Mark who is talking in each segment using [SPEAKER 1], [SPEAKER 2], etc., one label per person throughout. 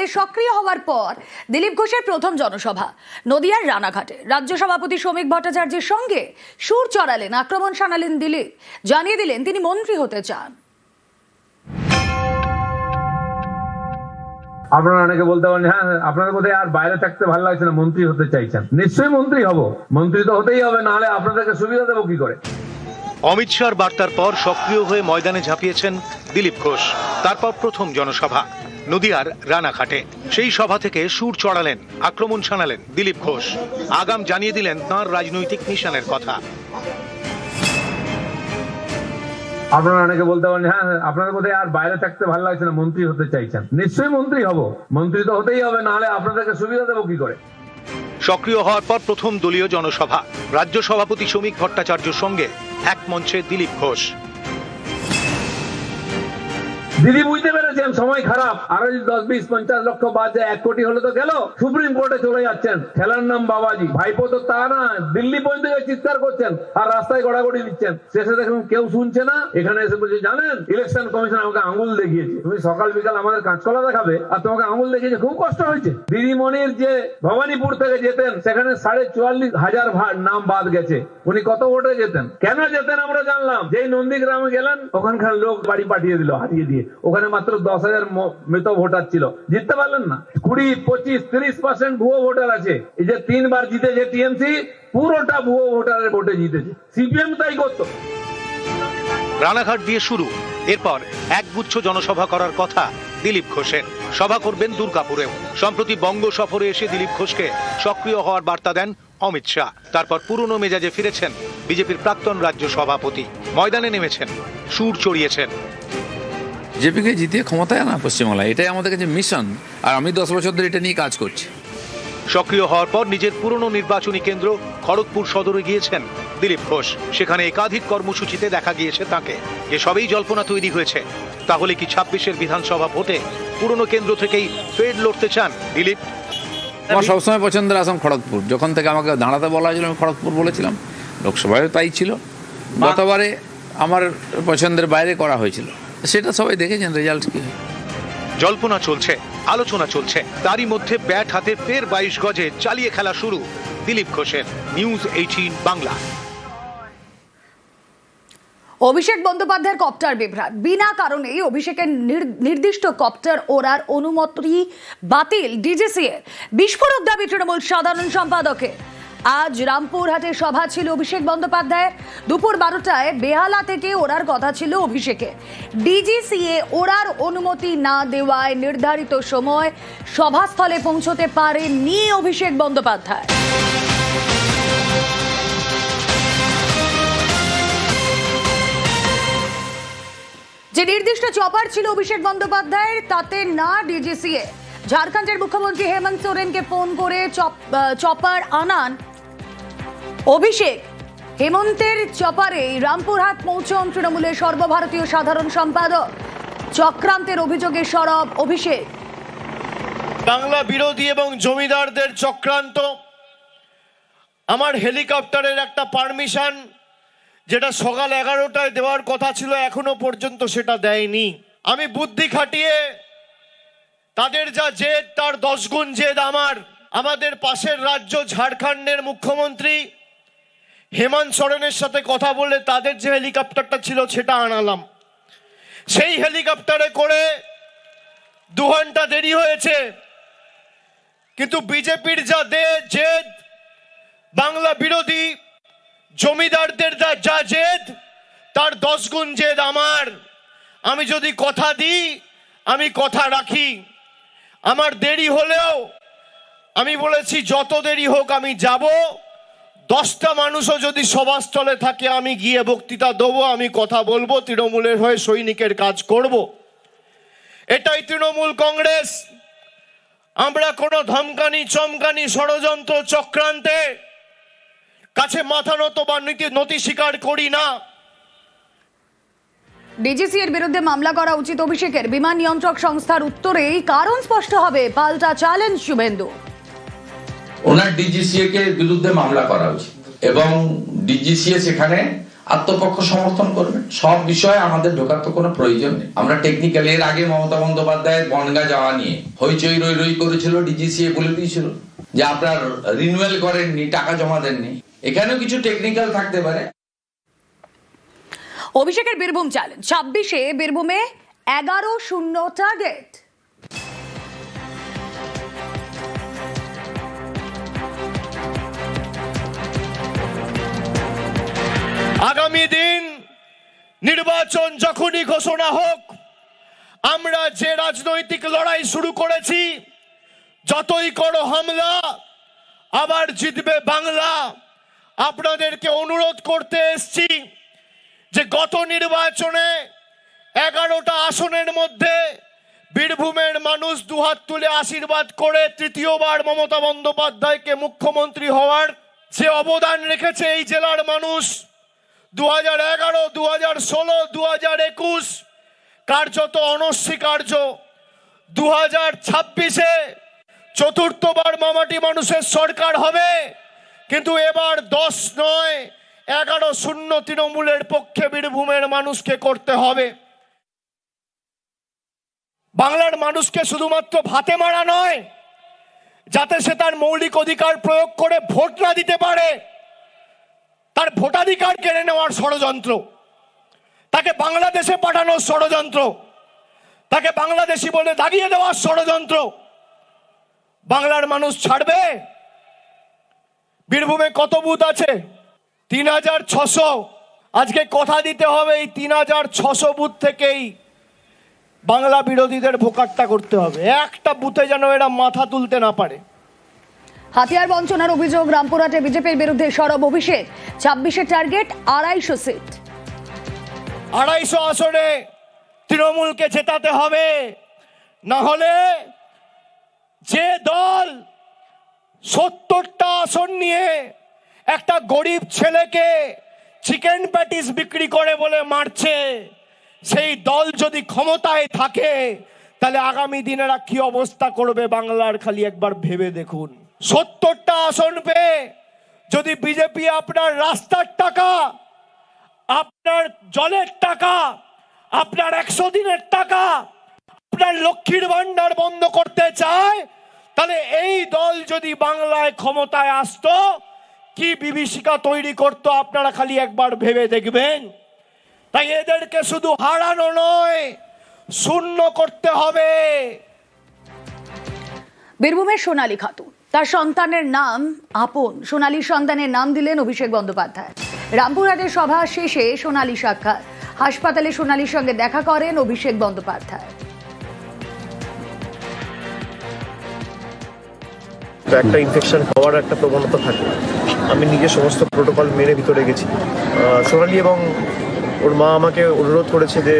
[SPEAKER 1] দলে সক্রিয় হওয়ার পর দিলীপ ঘোষের প্রথম জনসভা নদিয়ার রানাঘাটে। রাজ্য সভাপতি শ্রমিক ভট্টাচার্যের সঙ্গে সুর চড়ালেন আক্রমণ শানালেন দিলীপ। জানিয়ে দিলেন তিনি মন্ত্রী হতে চান।
[SPEAKER 2] আপনারা অনেকে বলতে পারেন হ্যাঁ হ্যাঁ, আপনাদের বোধহয় আর বাইরে থাকতে ভালো লাগছে না মন্ত্রী হতে চাইছেন। নিশ্চয়ই মন্ত্রী হব। মন্ত্রী তো হতেই হবে নাহলে আপনাদেরকে সুবিধা দেবো কি করে?
[SPEAKER 3] অমিত শাহর বার্তার পর সক্রিয় হয়ে ময়দানে ঝাঁপিয়েছেন দিলীপ ঘোষ। তারপর প্রথম জনসভা। নদিয়ার রানাঘাটে। সেই সভা থেকে সুর চড়ালেন আক্রমণ শানালেন দিলীপ ঘোষ। আগাম জানিয়ে দিলেন তাঁর রাজনৈতিক নিশানের কথা।
[SPEAKER 2] আপনারা অনেকে বলতে পারেন হ্যাঁ হ্যাঁ, আপনাদের বোধহয় আর বাইরে থাকতে ভালো লাগছে না মন্ত্রী হতে চাইছেন। নিশ্চয়ই মন্ত্রী হব। মন্ত্রী তো হতেই হবে নাহলে আপনাদেরকে সুবিধা দেবো কি করে?
[SPEAKER 3] সক্রিয় হওয়ার পর প্রথম দলীয় জনসভা। রাজ্য সভাপতি শ্রমিক ভট্টাচার্যের সঙ্গে এক মঞ্চে দিলীপ ঘোষ।
[SPEAKER 2] দিদি, বুঝতে পেরেছেন, সময় খারাপ। আরও যদি দশ, বিশ, পঞ্চাশ লক্ষ বাদ যায় এক কোটি হলে তো গেল। সুপ্রিম কোর্টে চলে যাচ্ছেন। খেলার নাম বাবাজি। ভাইপো তো তা না, দিল্লি পর্যন্ত চিৎকার করছেন আর রাস্তায় গড়াগড়ি দিচ্ছেন। শেষে দেখুন কেউ শুনছে না, এখানে এসে বলছে, জানেন, ইলেকশন কমিশন আমাকে আঙুল দেখিয়েছে। তুমি সকাল বিকাল আমাদের কাঁচকলা দেখাবে আর তোমাকে আঙুল দেখিয়েছে, খুব কষ্ট হয়েছে। দিদিমণির যে ভবানীপুর থেকে যেতেন, সেখানে সাড়ে চুয়াল্লিশ হাজার নাম বাদ গেছে। উনি কত ভোটে যেতেন কেন যেতেন আমরা জানলাম। যেই নন্দীগ্রামে গেলেন, ওখানকার লোক বাড়ি পাঠিয়ে দিল, হারিয়ে দিয়ে। ওখানে মাত্র দশ হাজার মৃত ভোটার ছিল। জিততে পারলেন না। কুড়ি, পঁচিশ, তিরিশ পার্সেন্ট ভুয়ো ভোটার আছে। এই যে তিনবার জিতেছে টিএমসি, পুরোটা ভুয়ো ভোটারের ভোটে জিতেছে। সিপিএম তাই করতো।
[SPEAKER 3] রানাঘাট দিয়ে শুরু। এরপর একগুচ্ছ জনসভা করার কথা দিলীপ ঘোষের। সভা করবেন দুর্গাপুরেও। সম্প্রতি বঙ্গ সফরে এসে দিলীপ ঘোষকে সক্রিয় হওয়ার বার্তা দেন অমিত শাহ। তারপর পুরনো মেজাজে ফিরেছেন বিজেপির প্রাক্তন রাজ্য সভাপতি। ময়দানে নেমেছেন। সুর চড়িয়েছেন।
[SPEAKER 4] জেপিকে জিতিয়ে ক্ষমতায় আনা পশ্চিমবাংলায়। এটাই আমাদের কাছে মিশন আর আমি দশ বছর ধরে এটা নিয়ে কাজ করছি।
[SPEAKER 3] সক্রিয় হওয়ার পর নিজের পুরনো নির্বাচনী কেন্দ্র খড়গপুর সদরে গিয়েছেন দিলীপ ঘোষ। সেখানে একাধিক কর্মসূচিতে দেখা গিয়েছে তাকে। যে সবই জল্পনা তৈরি হয়েছে। তাহলে কি ছাব্বিশের বিধানসভা ভোটে পুরনো কেন্দ্র থেকেই ফের লড়তে চান দিলীপ?
[SPEAKER 4] আমার সবসময় পছন্দের আসাম খড়গপুর। যখন থেকে আমাকে দাঁড়াতে বলা হয়েছিল আমি খড়গপুর বলেছিলাম। লোকসভায় তাই ছিল। গতবারে আমার পছন্দের বাইরে করা হয়েছিল। সেটা সবাই দেখেছেন রেজাল্ট কি?
[SPEAKER 3] জল্পনা চলছে আলোচনা চলছে। তারই মধ্যে ব্যাট হাতে ফের বাইশ গজে চালিয়ে খেলা শুরু। দিলীপ ঘোষের নিউজ এইটিন বাংলা।
[SPEAKER 1] অভিষেক বন্দ্যোপাধ্যায়ের কপ্টার বিভ্রাট। বিনা কারণেই অভিষেকের নির- নির্দিষ্ট কপ্টার ওড়ার অনুমতি বাতিল ডিজিসি এর বিস্ফোরক দাবি তৃণমূল সাধারণ সম্পাদকের। আজ রামপুরহাটে সভা ছিল অভিষেক বন্দ্যোপাধ্যায়ের। দুপুর বারোটায় বেহালা থেকে ওড়ার কথা ছিল অভিষেকে। ডিজিসিএ ওড়ার অনুমতি না দেওয়ায় নির্ধারিত সময় সভাস্থলে পৌঁছতে পারেননি অভিষেক বন্দ্যোপাধ্যায়। যে নির্দিষ্ট চপার ছিল অভিষেক বন্দ্যোপাধ্যায়ের, তাতে না ডিজিসিএ। ঝাড়খণ্ডের মুখ্যমন্ত্রী হেমন্ত সোরেনকে ফোন করে চপ- চপার আনান অভিষেক, হেমন্তের চপারে রামপুরহাট পৌঁছন তৃণমূলের সর্বভারতীয় সাধারণ সম্পাদক। চক্রান্তের অভিযোগে সরব অভিষেক।
[SPEAKER 5] বাংলা বিরোধী এবং জমিদারদের চক্রান্ত। আমার হেলিকপ্টারের একটা পারমিশন, যেটা সকাল এগারোটায় দেওয়ার কথা ছিল, এখনও পর্যন্ত সেটা দেয়নি। আমি বুদ্ধি খাটিয়ে, তাদের যা জেদ, তার দশ গুণ জেদ আমার। আমাদের পাশের রাজ্য ঝাড়খণ্ডের মুখ্যমন্ত্রী হেমন্ত সরেনের সাথে কথা বলে তাদের যে হেলিকপ্টারটা ছিল সেটা আনালাম। সেই হেলিকপ্টারে করে দু ঘণ্টা দেরি হয়েছে। কিন্তু বিজেপির যা দে জেদ বাংলা বিরোধী জমিদারদের যা যা জেদ, তার দশ গুণ জেদ আমার। আমি যদি কথা দিই, আমি কথা রাখি। আমার দেরি হলেও আমি বলেছি, যত দেরি হোক আমি যাব। দশটা মানুষও যদি সভাস্থলে থাকে, আমি গিয়ে বক্তৃতা দেবো, আমি কথা বলব, তৃণমূলের হয়ে সৈনিকের কাজ করব। এটাই তৃণমূল কংগ্রেস। আমরা কোনো ধমকানি, চমকানি ষড়যন্ত্র চক্রান্তে কাছে মাথা নত বা নীতি, নতি স্বীকার করি না।
[SPEAKER 1] ডিজিসি এর বিরুদ্ধে মামলা করা উচিত অভিষেকের। বিমান নিয়ন্ত্রক সংস্থার উত্তরেই কারণ স্পষ্ট হবে। পাল্টা চ্যালেঞ্জ, শুভেন্দু।
[SPEAKER 6] ওনার ডিজিসিএ কে বিরুদ্ধে মামলা করা উচিত। এবং ডিজিসিএ সেখানে আত্মপক্ষ সমর্থন করবেন সব বিষয়ে আমাদের ঢোকার তো কোনো প্রয়োজন নেই। আমরা টেকনিক্যাল এর আগে মমতা বন্দ্যোপাধ্যায়ের বনগা যাওয়া নিয়ে হইচই রই রই করেছিল ডিজিসিএ বলে দিয়েছিল যে আপনার রিনুয়াল করেননি, টাকা জমা দেননি। এখানেও কিছু টেকনিক্যাল থাকতে পারে।
[SPEAKER 1] অভিষেকের বীরভূম চ্যালেঞ্জ ছাব্বিশে বীরভূমে এগারো শূন্য টার্গেট
[SPEAKER 5] আগামী দিন নির্বাচন যখনই ঘোষণা হোক, আমরা যে রাজনৈতিক লড়াই শুরু করেছি, যতই করো হামলা, আবার জিতবে বাংলা। আপনাদেরকে অনুরোধ করতে এসছি যে গত নির্বাচনে এগারোটা আসনের মধ্যে বীরভূমের মানুষ দুহাত তুলে আশীর্বাদ করে তৃতীয়বার মমতা বন্দ্যোপাধ্যায়কে মুখ্যমন্ত্রী হওয়ার যে অবদান রেখেছে এই জেলার মানুষ দু হাজার এগারো দু হাজার ষোলো দু হাজার একুশ কার্যত অনস্বীকার্য। দু হাজার ছাব্বিশে চতুর্থবার মামাটি মানুষের সরকার হবে, কিন্তু এবার দশ নয়, এগারো শূন্য তৃণমূলের পক্ষে বীরভূমের মানুষকে করতে হবে। বাংলার মানুষকে শুধুমাত্র ভাতে মারা নয়, যাতে সে তার মৌলিক অধিকার প্রয়োগ করে ভোট না দিতে পারে। তার ভোটাধিকার কেড়ে নেওয়ার ষড়যন্ত্র। তাকে বাংলাদেশে পাঠানোর ষড়যন্ত্র। তাকে বাংলাদেশি বলে দাগিয়ে দেওয়ার ষড়যন্ত্র। বাংলার মানুষ ছাড়বে? বীরভূমে কত বুথ আছে? তিন হাজার ছশো। আজকে কথা দিতে হবে এই তিন হাজার ছশো বুথ থেকেই। বাংলা বিরোধীদের ভোকাট্টা করতে হবে। একটা বুথে যেন এরা মাথা তুলতে না পারে।
[SPEAKER 1] হাতিয়ার বঞ্চনার অভিযোগ রামপুরহাটে বিজেপির বিরুদ্ধে সরব অভিষেক। ছাব্বিশের টার্গেট আড়াইশো সিট।
[SPEAKER 5] আড়াইশো আসনে তৃণমূলকে জেতাতে হবে। না হলে যে দল সত্তরটা আসন নিয়ে একটা গরিব ছেলেকে চিকেন প্যাটিস বিক্রি করে বলে মারছে, সেই দল যদি ক্ষমতায় থাকে, তাহলে আগামী দিনেরা কি অবস্থা করবে বাংলার? খালি একবার ভেবে দেখুন। সত্তরটা আসন পেয়ে যদি বিজেপি আপনার রাস্তার টাকা, আপনার জলের টাকা, আপনার একশো দিনের টাকা, আপনার লক্ষ্মীর ভান্ডার বন্ধ করতে চায়, তাহলে এই দল যদি বাংলায় ক্ষমতায় আসত, কি বিভীষিকা তৈরি করতো আপনারা খালি একবার ভেবে দেখবেন? তাই এদেরকে শুধু হারানো নয়, শূন্য করতে হবে।
[SPEAKER 1] বীরভূমের সোনালী খাতুন। তার সন্তানের নাম আপন। সোনালী সন্তানের নাম দিলেন অভিষেক বন্দ্যোপাধ্যায়। রামপুরহাটের সভা শেষে সোনালী সাক্ষাৎ। হাসপাতালে সোনালীর সঙ্গে দেখা করেন অভিষেক বন্দ্যোপাধ্যায়।
[SPEAKER 7] একটা ইনফেকশন হওয়ার একটা প্রবণতা থাকে। আমি নিজে সমস্ত প্রোটোকল মেনে ভিতরে গেছি। সোনালি এবং ওর মা আমাকে অনুরোধ করেছে যে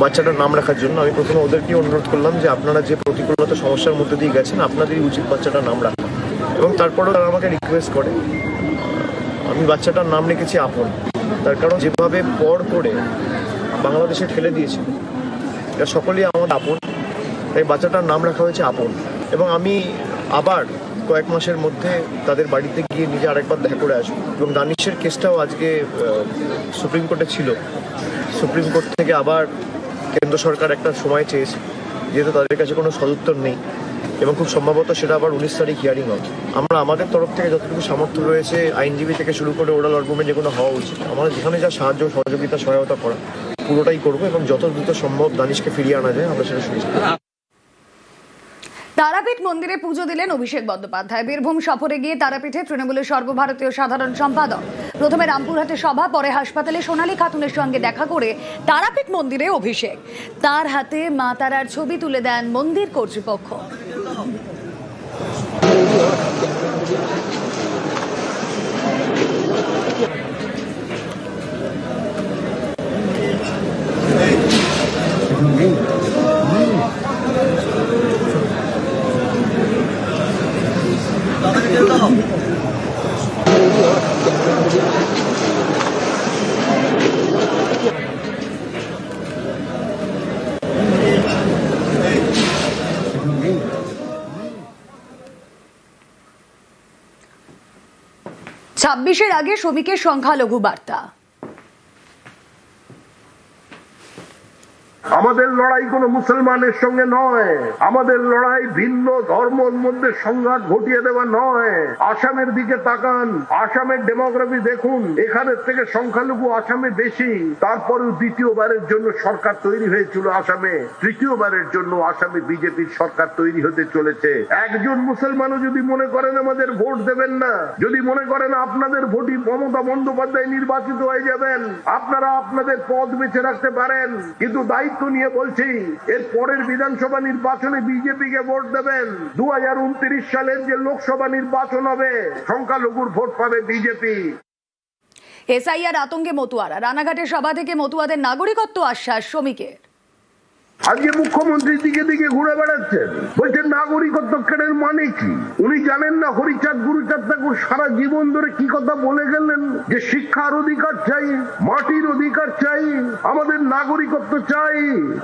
[SPEAKER 7] বাচ্চাটার নাম রাখার জন্য আমি প্রথমে ওদেরকে অনুরোধ করলাম যে আপনারা যে প্রতিকূলতা সমস্যার মধ্যে দিয়ে গেছেন, আপনাদেরই উচিত বাচ্চাটার নাম রাখা। এবং তারপরেও তারা আমাকে রিকোয়েস্ট করে আমি বাচ্চাটার নাম রেখেছি আপন। তার কারণ যেভাবে পর করে বাংলাদেশে ঠেলে দিয়েছিল এটা সকলেই আমাদের আপন, তাই বাচ্চাটার নাম রাখা হয়েছে আপন। এবং আমি আবার কয়েক মাসের মধ্যে তাদের বাড়িতে গিয়ে নিজে আরেকবার দেখা করে আসব। এবং দানিশের কেসটাও আজকে সুপ্রিম কোর্টে ছিল। সুপ্রিম কোর্ট থেকে আবার কেন্দ্র সরকার একটা সময় চেয়েছে, যেহেতু তাদের কাছে কোনো সদুত্তর নেই এবং খুব সম্ভবত সেটা আবার উনিশ তারিখ হিয়ারিং হবে আমরা আমাদের তরফ থেকে যতটুকু সামর্থ্য রয়েছে, আইনজীবী থেকে শুরু করে ওরাল আর্গুমেন্ট যেগুলো হওয়া উচিত আমাদের যেখানে যা সাহায্য সহযোগিতা সহায়তা করা, পুরোটাই করব এবং যত দ্রুত সম্ভব দানিশকে ফিরিয়ে আনা যায়, আমরা সেটা সুনিশ্চিত।
[SPEAKER 1] তারাপীঠ মন্দিরে পুজো দিলেন অভিষেক বন্দ্যোপাধ্যায়। বীরভূম সফরে গিয়ে তারাপীঠে তৃণমূলের সর্বভারতীয় সাধারণ সম্পাদক। প্রথমে রামপুরহাটে সভা, পরে হাসপাতালে সোনালী খাতুনের সঙ্গে দেখা করে তারাপীঠ মন্দিরে অভিষেক। তার হাতে মা তারার ছবি তুলে দেন মন্দির কর্তৃপক্ষ। ছাব্বিশের আগে শ্রমিকের সংখ্যালঘু বার্তা
[SPEAKER 8] আমাদের লড়াই কোনো মুসলমানের সঙ্গে নয়। আমাদের লড়াই ভিন্ন ধর্মের মধ্যে সংঘাত ঘটিয়ে দেওয়া নয়। আসামের দিকে তাকান। আসামের ডেমোগ্রাফি দেখুন। এখানের থেকে সংখ্যালঘু আসামে বেশি। তারপরেও দ্বিতীয়বারের জন্য সরকার তৈরি হয়েছিল আসামে। তৃতীয়বারের জন্য আসামে বিজেপির সরকার তৈরি হতে চলেছে। একজন মুসলমানও যদি মনে করেন আমাদের ভোট দেবেন না, যদি মনে করেন আপনাদের ভোটই মমতা বন্দ্যোপাধ্যায় নির্বাচিত হয়ে যাবেন, আপনারা আপনাদের পদ বেছে রাখতে পারেন। কিন্তু দায়িত্ব নিয়ে বলছি এর পরের বিধানসভা নির্বাচনে বিজেপি কে ভোট দেবেন। দু হাজার উনত্রিশ সালের যে লোকসভা নির্বাচন হবে, সংখ্যালঘুর ভোট পাবে বিজেপি।
[SPEAKER 1] এসআইআর আতঙ্কে মতুয়ারা। রানাঘাটের সভা থেকে মতুয়াদের নাগরিকত্ব আশ্বাস শ্রমিকের।
[SPEAKER 8] আজকে মুখ্যমন্ত্রী দিকে দিকে ঘুরে বেড়াচ্ছেন। বলছেন নাগরিকত্ব কেড়ের মানে কি? উনি জানেন না, হরিচাঁদ গুরুচাঁদ ঠাকুর সারা জীবন ধরে কি কথা বলে গেলেন? যে শিক্ষার অধিকার চাই, মাটির অধিকার চাই, আমাদের নাগরিকত্ব চাই,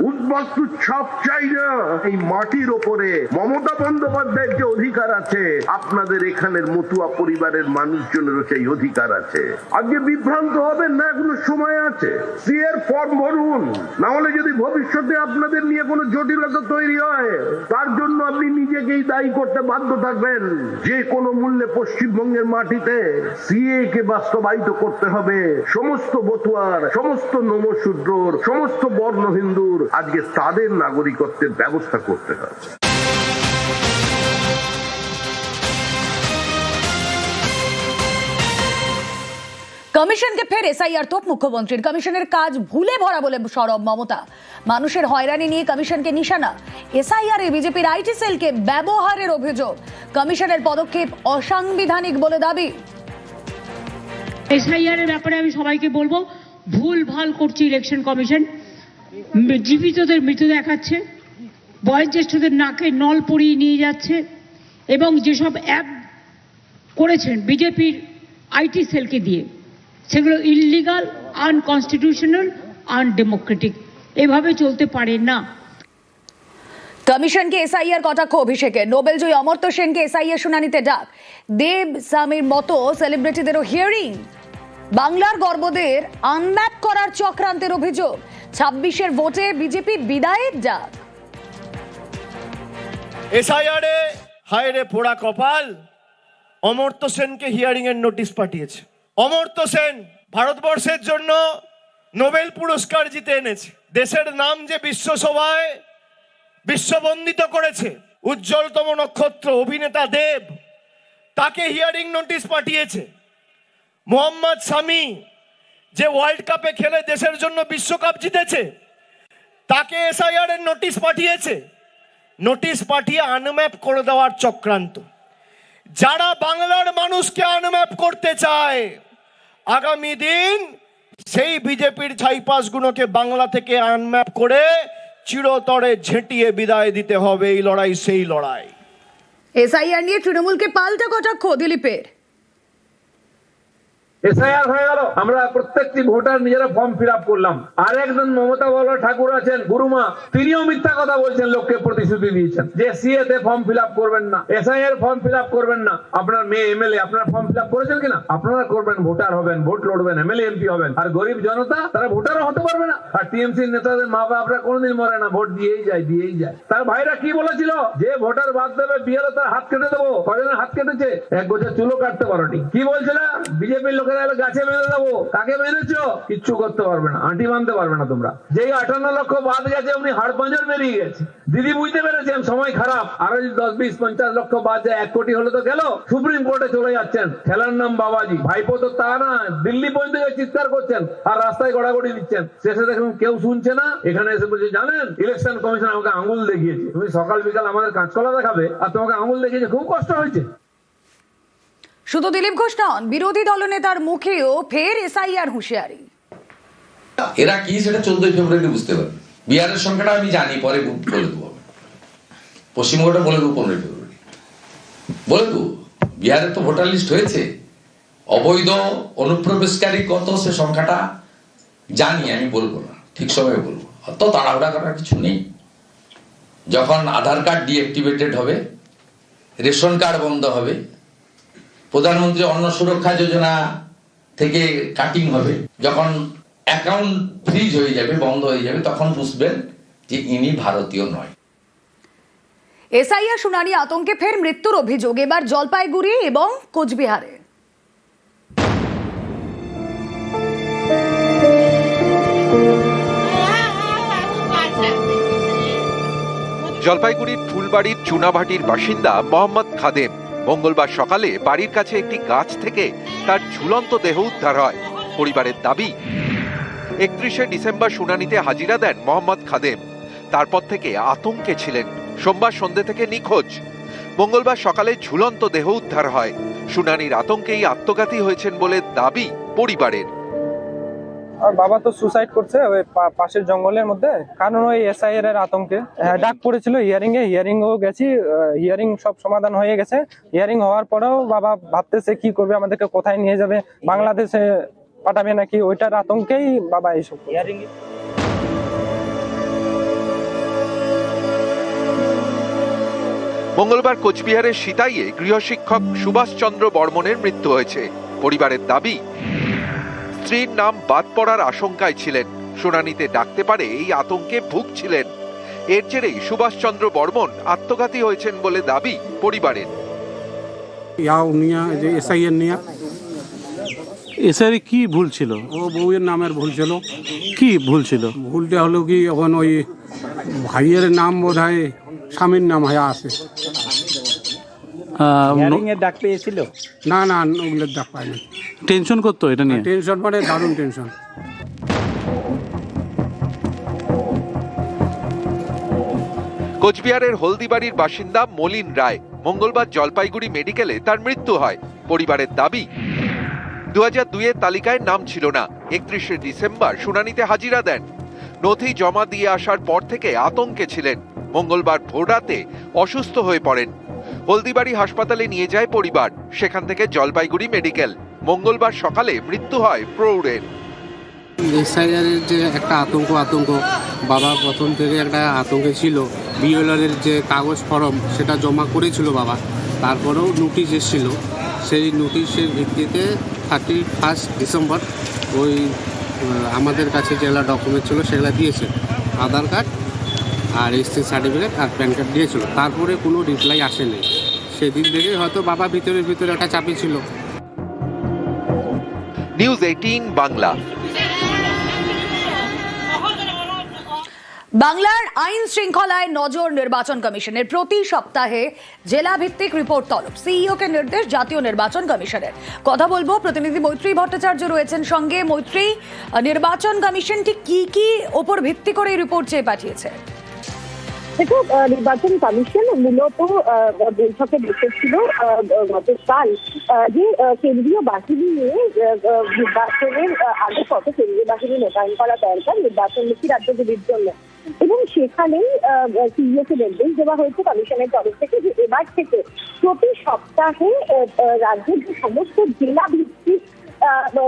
[SPEAKER 8] উদ্বাস্তু ছাপ চাই না। এই মাটির ওপরে মমতা বন্দ্যোপাধ্যায়ের যে অধিকার আছে, আপনাদের এখানের মতুয়া পরিবারের মানুষজনেরও সেই অধিকার আছে। আজকে বিভ্রান্ত হবেন না, এখনও সময় আছে। সি এর ফর্ম ভরুন। না হলে যদি ভবিষ্যতে আপনাদের নিয়ে কোনো জটিলতা তৈরি হয়, তার জন্য আপনি নিজেকেই দায়ী করতে বাধ্য থাকবেন। যে কোনো মূল্যে পশ্চিমবঙ্গের মাটিতে সিএ কে বাস্তবায়িত করতে হবে। সমস্ত বতুয়ার, সমস্ত নমশূদ্রর, সমস্ত বর্ণ হিন্দুর আজকে তাদের নাগরিকত্বের ব্যবস্থা করতে হবে।
[SPEAKER 1] কমিশনকে ফের এসআইআর তোপ, মুখ্যমন্ত্রীর। কমিশনের কাজ ভুলে ভরা বলে সরব মমতা। মানুষের হয়রানি নিয়ে কমিশনকে নিশানা। এসআইআর এ বিজেপির আইটি সেলকে ব্যবহারের অভিযোগ। কমিশনের পদক্ষেপ অসাংবিধানিক বলে দাবি।
[SPEAKER 9] এসআইআর এর ব্যাপারে আমি সবাইকে বলব, ভুল ভালো করছে ইলেকশন কমিশন। জীবিতদের মৃত দেখাচ্ছে, বয়োজ্যেষ্ঠদের নাকে নল পরিয়ে নিয়ে যাচ্ছে, এবং যেসব অ্যাপ করেছেন বিজেপির আইটি সেলকে দিয়ে সেগুলো ইললিগাল আনকনস্টিটিউশনাল আনডেমোক্রেটিক এভাবে চলতে পারে না।
[SPEAKER 1] কমিশনকে এসআইআর কটাক্ষ অভিষেকে। নোবেলজয়ী অমর্ত্য সেনকে এসআইআর শুনানিতে ডাক। দেব সামির মতো সেলিব্রিটিদেরও হিয়ারিং বাংলার গর্বদের আনম্যাপ করার চক্রান্তের অভিযোগ। ছাব্বিশের ভোটে বিজেপি বিদায়ের ডাক।
[SPEAKER 5] এসআইআরে হায় রে পোড়া কপাল। অমর্ত্য সেনকে হিয়ারিং এর নোটিশ পাঠিয়েছে। অমর্ত্য সেন ভারতবর্ষের জন্য নোবেল পুরস্কার জিতে এনেছে। দেশের নাম যে বিশ্বসভায় বিশ্ববন্দিত করেছে, উজ্জ্বলতম নক্ষত্র অভিনেতা দেব, তাকে হিয়ারিং নোটিশ পাঠিয়েছে। মোহাম্মদ শামি যে ওয়ার্ল্ড কাপে খেলে দেশের জন্য বিশ্বকাপ জিতেছে, তাকে এসআইআর এর নোটিশ পাঠিয়েছে। নোটিশ পাঠিয়ে আনম্যাপ করে দেওয়ার চক্রান্ত। যারা বাংলার মানুষকে আনম্যাপ করতে চায় আগামী দিন সেই বিজেপির ছাইপাসগুলোকে বাংলা থেকে আনম্যাপ করে চিরতরে ঝেঁটিয়ে বিদায় দিতে হবে এই লড়াই, সেই লড়াই।
[SPEAKER 1] এসআইআর নিয়ে তৃণমূলকে পাল্টা কটাক্ষ দিলীপের।
[SPEAKER 2] করেছেন কিনা? আপনারা করবেন, ভোটার হবেন, ভোট লড়বেন এমএলএ এমপি হবেন। আর গরিব জনতা, তারা ভোটারও হতে পারবে না। আর টিএমসি নেতাদের মা বাপরা কোনোদিন মরে না, ভোট দিয়েই যায় দিয়েই যায়। তার ভাইরা কি বলেছিল? যে ভোটার বাদ দেবে বিয়েলে তার হাত কেটে দেবো। কজনের হাত কেটেছে? এক গোছা চুলো কাটতে পারোনি। কি বলছিল? বিজেপির গাছে দেবো। কাকে কিচ্ছু করতে পারবে না। পারবে না তোমরা। যেই আটান্ন লক্ষ বাদ গেছে, উনি বেরিয়ে গেছে। দিদি বুঝতে পেরেছেন, সময় খারাপ। আরও যদি দশ, বিশ, পঞ্চাশ লক্ষ বাদ যায়, এক কোটি হলে তো গেল। সুপ্রিম কোর্টে চলে যাচ্ছেন। খেলার নাম বাবাজি। ভাইপো তো তা না, দিল্লি পর্যন্ত চিৎকার করছেন আর রাস্তায় গড়াগড়ি দিচ্ছেন। শেষে দেখুন কেউ শুনছে না। এখানে এসে বলছে, জানেন, ইলেকশন কমিশন আমাকে আঙুল দেখিয়েছে। তুমি সকাল বিকাল আমাদের কাঁচকলা দেখাবে আর তোমাকে আঙুল দেখিয়েছে। খুব কষ্ট হয়েছে।
[SPEAKER 1] শুধু দিলীপ ঘোষ নন, বিরোধী দলনেতার মুখেও ফের এসআইআর হুঁশিয়ারি।
[SPEAKER 6] এরা কি সেটা চোদ্দই ফেব্রুয়ারি বুঝতে পারবে বিহারের সংখ্যাটা আমি জানি, পরে বলে দেবো পশ্চিমবঙ্গটা বলে দেবো পনেরোই ফেব্রুয়ারি। বলে দেবো বিহারে তো ভোটার লিস্ট হয়েছে। অবৈধ অনুপ্রবেশকারী কত, সে সংখ্যাটা জানি, আমি বলব না, ঠিক সময়ে বলব। অত তাড়াহুড়া করার কিছু নেই। যখন আধার কার্ড ডিঅ্যাক্টিভেটেড হবে, রেশন কার্ড বন্ধ হবে প্রধানমন্ত্রী অন্ন সুরক্ষা যোজনা থেকে কাটিং হবে। যখন অ্যাকাউন্ট ফ্রিজ হয়ে যাবে বন্ধ হয়ে যাবে তখন বুঝবেন যে ইনি ভারতীয় নয়।
[SPEAKER 1] এসআইআর শুনানি আতঙ্কে ফের মৃত্যুর অভিযোগ। এবার জলপাইগুড়ি এবং কোচবিহারে।
[SPEAKER 10] জলপাইগুড়ির ফুলবাড়ির চুনাভাটির বাসিন্দা মোহাম্মদ খাদেম মঙ্গলবার সকালে বাড়ির কাছে একটি গাছ থেকে তার ঝুলন্ত দেহ উদ্ধার হয়। পরিবারের দাবি, একত্রিশে ডিসেম্বর শুনানিতে হাজিরা দেন মোহাম্মদ খাদেম। তারপর থেকে আতঙ্কে ছিলেন। সোমবার সন্ধ্যে থেকে নিখোঁজ। মঙ্গলবার সকালে ঝুলন্ত দেহ উদ্ধার হয়। শুনানির আতঙ্কেই আত্মঘাতী হয়েছেন বলে দাবি পরিবারের।
[SPEAKER 11] আর বাবা তো সুসাইড করছে ওই পা- পাশের জঙ্গলের মধ্যে। কারণ ওই এসআইআর এর আতঙ্কে। হ্যাঁ, ডাক পড়েছিল হিয়ারিং এ। হিয়ারিং ও গেছি হিয়ারিং সব সমাধান হয়ে গেছে। হিয়ারিং হওয়ার পরেও বাবা ভাবতেছে কি করবে আমাদেরকে কোথায় নিয়ে যাবে বাংলাদেশে পাঠাবে নাকি? ওইটার আতঙ্কেই বাবা এইসব হিয়ারিং
[SPEAKER 10] মঙ্গলবার কোচবিহারের সিতাইয়ে গৃহশিক্ষক সুভাষচন্দ্র বর্মনের মৃত্যু হয়েছে। পরিবারের দাবি স্ত্রীর নাম বাদ পড়ার আশঙ্কায় ছিলেন। শুনানিতে ডাকতে পারে এই আতঙ্কে ভুগছিলেন। এর জেরেই সুভাষচন্দ্র বর্মন আত্মঘাতী হয়েছেন বলে দাবি পরিবারের।
[SPEAKER 12] ইয়াও নিয়া যে এসআইএর নিয়া।
[SPEAKER 13] এসআরে কি ভুল ছিল?
[SPEAKER 12] ও বউয়ের নামের ভুল ছিল।
[SPEAKER 13] কি ভুল ছিল?
[SPEAKER 12] ভুলটা হলো কি এখন ওই ভাইয়ের নাম বোধ হয় স্বামীর নাম হয়ে আছে।
[SPEAKER 11] হিয়ারিং ডাক পেয়েছিল?
[SPEAKER 12] না না ওগুলো দেখ পায় না
[SPEAKER 13] টেনশন করতো এটা নিয়ে?
[SPEAKER 12] টেনশন মানে দারুণ টেনশন।
[SPEAKER 10] কোচবিহারের হলদিবাড়ির বাসিন্দা মলিন রায় মঙ্গলবার জলপাইগুড়ি মেডিকেলে তার মৃত্যু হয়। পরিবারের দাবি দু হাজার দুইয়ের তালিকায় নাম ছিল না। একত্রিশে ডিসেম্বর শুনানিতে হাজিরা দেন। নথি জমা দিয়ে আসার পর থেকে আতঙ্কে ছিলেন। মঙ্গলবার ভোররাতে অসুস্থ হয়ে পড়েন। হলদিবাড়ি হাসপাতালে নিয়ে যায় পরিবার সেখান থেকে জলপাইগুড়ি মেডিকেল। মঙ্গলবার সকালে মৃত্যু হয় প্রৌঢ়ের।
[SPEAKER 12] এসআইআরের যে একটা আতঙ্ক আতঙ্ক, বাবা প্রথম থেকে একটা আতঙ্কে ছিল। বিএলআরের যে কাগজ ফর্ম, সেটা জমা করেছিল বাবা। তারপরেও নোটিশ এসেছিল। সেই নোটিশের ভিত্তিতে থার্টি ফার্স্ট ডিসেম্বর ওই আমাদের কাছে যেগুলো ডকুমেন্ট ছিল, সেগুলো দিয়েছে। আধার কার্ড আর এসসি সার্টিফিকেট আর প্যান কার্ড দিয়েছিল। তারপরে কোনো রিপ্লাই আসেনি। সেদিন থেকে হয়তো বাবা ভিতরে ভিতরে একটা চাপে ছিল।
[SPEAKER 10] নিউজ এইটিন বাংলা
[SPEAKER 1] বাংলার আইন শৃঙ্খলায় নজর নির্বাচন কমিশনের প্রতি সপ্তাহে জেলা ভিত্তিক রিপোর্ট তলব। সিইও কে নির্দেশ জাতীয় নির্বাচন কমিশনের। কথা বলব, প্রতিনিধি মৈত্রী ভট্টাচার্য রয়েছেন সঙ্গে। মৈত্রী নির্বাচন কমিশনটি কি কি ওপর ভিত্তি করে রিপোর্ট চেয়ে পাঠিয়েছে?
[SPEAKER 9] দেখো নির্বাচন কমিশন মূলত বৈঠকে বসেছিল গতকাল যে কেন্দ্রীয় বাহিনী নিয়ে নির্বাচনের আগে কত কেন্দ্রীয় বাহিনী মোতায়েন করা দরকার নির্বাচনমুখী রাজ্যগুলির জন্য। এবং সেখানেই সিইওকে নির্দেশ দেওয়া হয়েছে কমিশনের তরফ থেকে যে এবার থেকে প্রতি সপ্তাহে রাজ্যের যে সমস্ত জেলা ভিত্তিক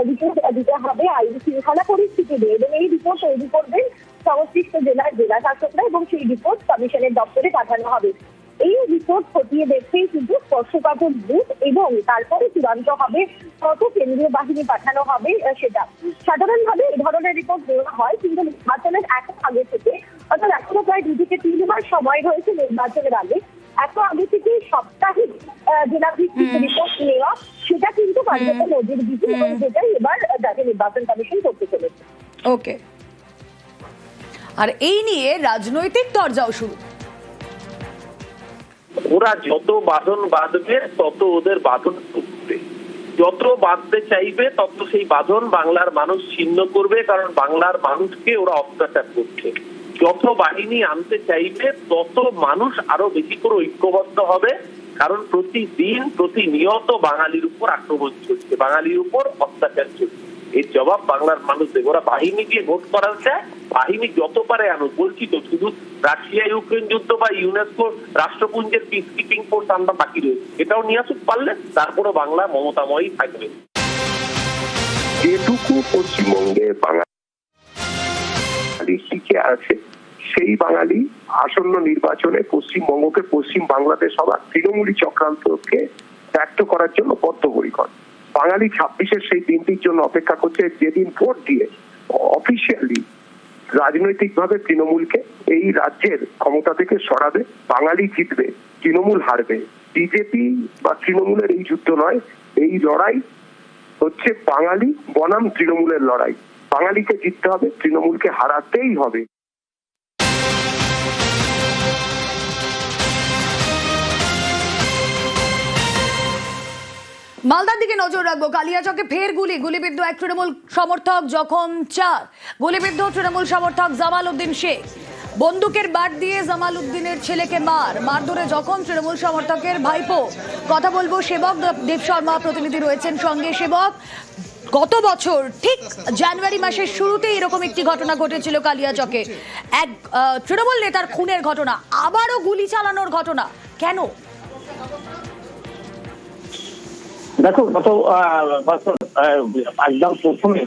[SPEAKER 9] রিপোর্ট দিতে হবে, আইন শৃঙ্খলা পরিস্থিতি নিয়ে। এবং এই রিপোর্ট তৈরি করবেন সংশ্লিষ্ট জেলার জেলা শাসকরা এবং সেই রিপোর্ট কমিশনের দপ্তরে পাঠানো হবে। এই রিপোর্ট খতিয়ে দেখতেই কিন্তু স্পর্শকাতর বুথ এবং তারপরে চূড়ান্ত হবে কত কেন্দ্রীয় বাহিনী পাঠানো হবে সেটা। সাধারণভাবে এই ধরনের রিপোর্ট দেওয়া হয় কিন্তু নির্বাচনের এত আগে থেকে অর্থাৎ এখনও প্রায় দু থেকে তিন মাস সময় রয়েছে নির্বাচনের আগে এত আগে থেকে সাপ্তাহিক জেলা ভিত্তিক রিপোর্ট নেওয়া সেটা কিন্তু কার্যত নজির এবং যেটাই এবার জাতীয় নির্বাচন কমিশন করতে চলেছে।
[SPEAKER 1] ওকে আর এই নিয়ে রাজনৈতিক তরজাও শুরু।
[SPEAKER 14] ওরা যত বাঁধন বাঁধবে, তত ওদের বাঁধন টুকবে যত বাঁধতে চাইবে, তত সেই বাঁধন বাংলার মানুষ ছিন্ন করবে, কারণ বাংলার মানুষকে ওরা অত্যাচার করছে। যত বাহিনী আনতে চাইবে, তত মানুষ আরও বেশি করে ঐক্যবদ্ধ হবে, কারণ প্রতিদিন প্রতিনিয়ত বাঙালির উপর আক্রমণ চলছে, বাঙালির উপর অত্যাচার চলছে। এর জবাব বাংলার মানুষ দেবে। ওরা বাহিনী দিয়ে ভোট করার চায় বাহিনী যত পারে আনো বলছি তো, শুধু রাশিয়া, ইউক্রেন যুদ্ধ বা ইউনেস্কো রাষ্ট্রপুঞ্জের পিস কিপিং ফোর্স আমরা বাকি রয়েছে। এটাও নিয়ে আসুক পারলে তারপরে বাংলা মমতাময়ী থাকবে।
[SPEAKER 15] যেটুকু পশ্চিমবঙ্গে বাঙালি শিখে আছে, সেই বাঙালি আসন্ন নির্বাচনে পশ্চিমবঙ্গকে পশ্চিম বাংলাদেশ হওয়া তৃণমূলী চক্রান্তকে ব্যক্ত করার জন্য বদ্ধপরিকর। বাঙালি ছাব্বিশের সেই দিনটির জন্য অপেক্ষা করছে, যেদিন ভোট দিয়ে
[SPEAKER 8] অফিসিয়ালি রাজনৈতিকভাবে তৃণমূলকে এই রাজ্যের ক্ষমতা থেকে সরাবে, বাঙালি জিতবে, তৃণমূল হারবে। বিজেপি বা তৃণমূলের এই যুদ্ধ নয়, এই লড়াই হচ্ছে বাঙালি বনাম তৃণমূলের লড়াই। বাঙালিকে জিততে হবে, তৃণমূলকে হারাতেই হবে।
[SPEAKER 1] মালদার দিকে নজর রাখব। কালিয়াচকে ফের গুলি। গুলিবিদ্ধ এক তৃণমূল সমর্থক জখম চার। গুলিবিদ্ধ তৃণমূল সমর্থক জামাল উদ্দিন শেখ। বন্দুকের বাট দিয়ে জামাল উদ্দিনের ছেলেকে মার। মারধরে জখম তৃণমূল সমর্থকের ভাইপো। কথা বলব, সেবক দেব শর্মা প্রতিনিধি রয়েছেন সঙ্গে। সেবক, গত বছর ঠিক জানুয়ারি মাসের শুরুতে এরকম একটি ঘটনা ঘটেছিল কালিয়াচকে। এক তৃণমূল নেতার খুনের ঘটনা, আবারও গুলি চালানোর ঘটনা। কেন?
[SPEAKER 16] দেখো, গত বছর একদম প্রথমে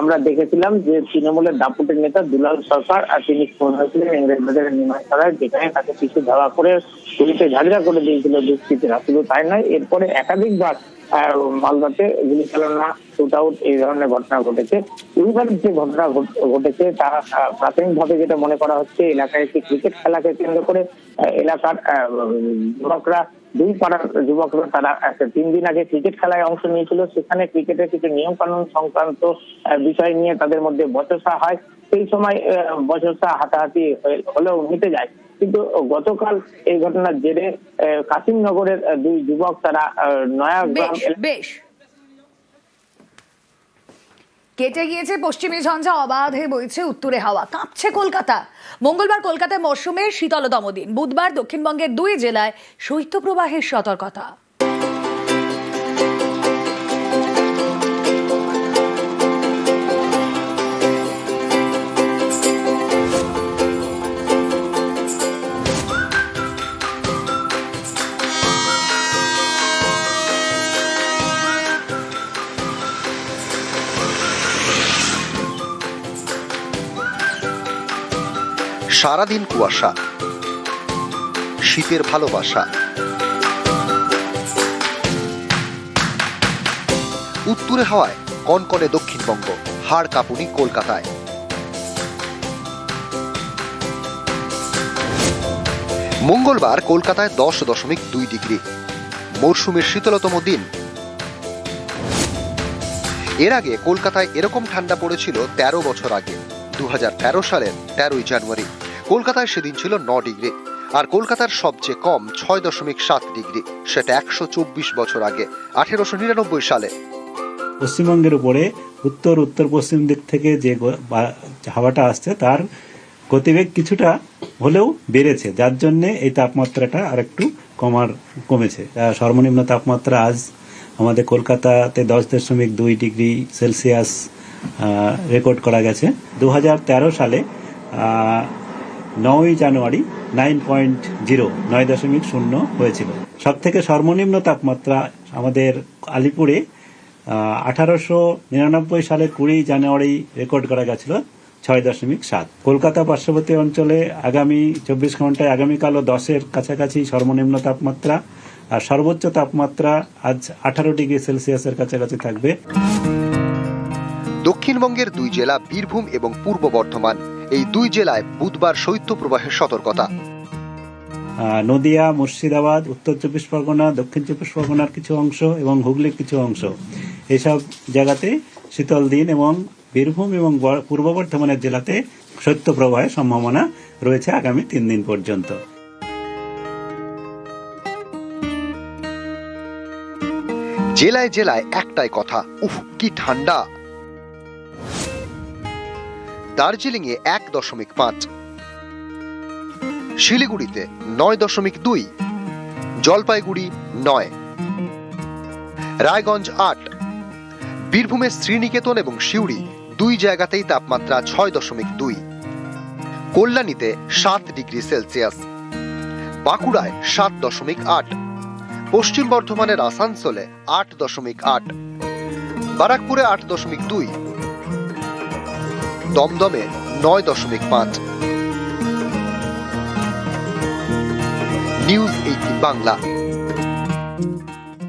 [SPEAKER 16] আমরা দেখেছিলাম যে তৃণমূলের দাপুটের নেতা দুলাল সরকার আর তিনি খুন হয়েছিলেন ইংরেজ বাজারের করায় যেখানে তাকে কিছু ধাওয়া করে পুলিশে ঝাঁঝরা করে দিয়েছিল দুষ্কৃতীরা। শুধু তাই নয়, এরপরে একাধিকবার মালদাতে গুলি চালনা শুট আউট এই ধরনের ঘটনা ঘটেছে। এইবার যে ঘটনা ঘটেছে তা যেটা মনে করা হচ্ছে, এলাকায় একটি ক্রিকেট খেলাকে কেন্দ্র করে এলাকার যুবকরা, দুই পাড়ার যুবকরা তারা তিন দিন আগে ক্রিকেট খেলায় অংশ নিয়েছিল। সেখানে ক্রিকেটের কিছু নিয়ম কানুন সংক্রান্ত বিষয় নিয়ে তাদের মধ্যে বচসা হয়। সেই সময় বচসা হাতাহাতি হলেও মিটে যায়। কিন্তু গতকাল এই ঘটনার জেরে কাশিম নগরের দুই যুবক তারা নয়াগ্রাম
[SPEAKER 1] বেশ কেটে গিয়েছে পশ্চিমী ঝঞ্ঝা, অবাধে বইছে উত্তরে হাওয়া। কাঁপছে কলকাতা। মঙ্গলবার কলকাতায় মরশুমের শীতলতম দিন। বুধবার দক্ষিণবঙ্গের দুই জেলায় শৈত্যপ্রবাহের সতর্কতা।
[SPEAKER 17] সারাদিন কুয়াশা, শীতের ভালোবাসা। উত্তরে হাওয়ায়, কনকনে দক্ষিণবঙ্গ, হাড় কাঁপুনি কলকাতায়। মঙ্গলবার কলকাতায় দশ দশমিক দুই ডিগ্রি। মরশুমের শীতলতম দিন। এর আগে কলকাতায় এরকম ঠান্ডা পড়েছিল তেরো বছর আগে দু হাজার তেরো সালের তেরোই জানুয়ারি। কলকাতায় সেদিন ছিল ন ডিগ্রি, আর কলকাতার সবচেয়ে কম ছয় দশমিক সাত ডিগ্রি, সেটা একশো চব্বিশ বছর আগে, আঠেরোশো নিরানব্বই সালে।
[SPEAKER 18] পশ্চিমবঙ্গের উপরে উত্তর উত্তর পশ্চিম দিক থেকে যে হাওয়াটা আসছে, তার গতিবেগ কিছুটা হলেও বেড়েছে, যার জন্য এই তাপমাত্রাটা আর একটু কমার, কমেছে। সর্বনিম্ন তাপমাত্রা আজ আমাদের কলকাতাতে দশ দশমিক দুই ডিগ্রি সেলসিয়াস রেকর্ড করা গেছে। দু হাজার তেরো সালে নয়ই জানুয়ারি নাইন পয়েন্ট জিরো, নয় দশমিক শূন্য হয়েছিল। সব থেকে সর্বনিম্ন তাপমাত্রা আমাদের আলিপুরে আঠারোশো নিরানব্বই সালের কুড়ি জানুয়ারি রেকর্ড করা গেছিল, ছয় দশমিক সাত। কলকাতা পার্শ্ববর্তী অঞ্চলে আগামী চব্বিশ ঘন্টায় আগামীকালও দশের কাছাকাছি সর্বনিম্ন তাপমাত্রা, আর সর্বোচ্চ তাপমাত্রা আজ আঠারো ডিগ্রি সেলসিয়াসের কাছাকাছি থাকবে।
[SPEAKER 17] দক্ষিণবঙ্গের দুই জেলা, বীরভূম এবং পূর্ব বর্ধমান এই দুই জেলায় বুধবার শৈত্যপ্রবাহের সতর্কতা।
[SPEAKER 18] আহ, নদিয়া মুর্শিদাবাদ উত্তর চব্বিশ পরগনা দক্ষিণ চব্বিশ পরগনার কিছু অংশ এবং হুগলির কিছু অংশ। এসব জায়গাতে শীতল দিন এবং বীরভূম এবং পূর্ব বর্ধমানের জেলাতে শৈত্যপ্রবাহের সম্ভাবনা রয়েছে আগামী তিন দিন পর্যন্ত।
[SPEAKER 17] জেলায় জেলায় একটাই কথা উফ কি ঠান্ডা। দার্জিলিং এ এক দশমিক পাঁচ। শিলিগুড়িতে নয় দশমিক দুই। জলপাইগুড়ি নয়। রায়গঞ্জ আট। বীরভূমের শ্রীনিকেতন এবং সিউড়ি দুই জায়গাতেই তাপমাত্রা ছয় দশমিক দুই। কল্যাণীতে সাত ডিগ্রি সেলসিয়াস। বাঁকুড়ায় সাত দশমিক আট। পশ্চিম বর্ধমানের আসানসোলে আট দশমিক আট। বারাকপুরে আট দশমিক দুই। দমদমে নয় দশমিক পাঁচ। News Eighteen Bangla.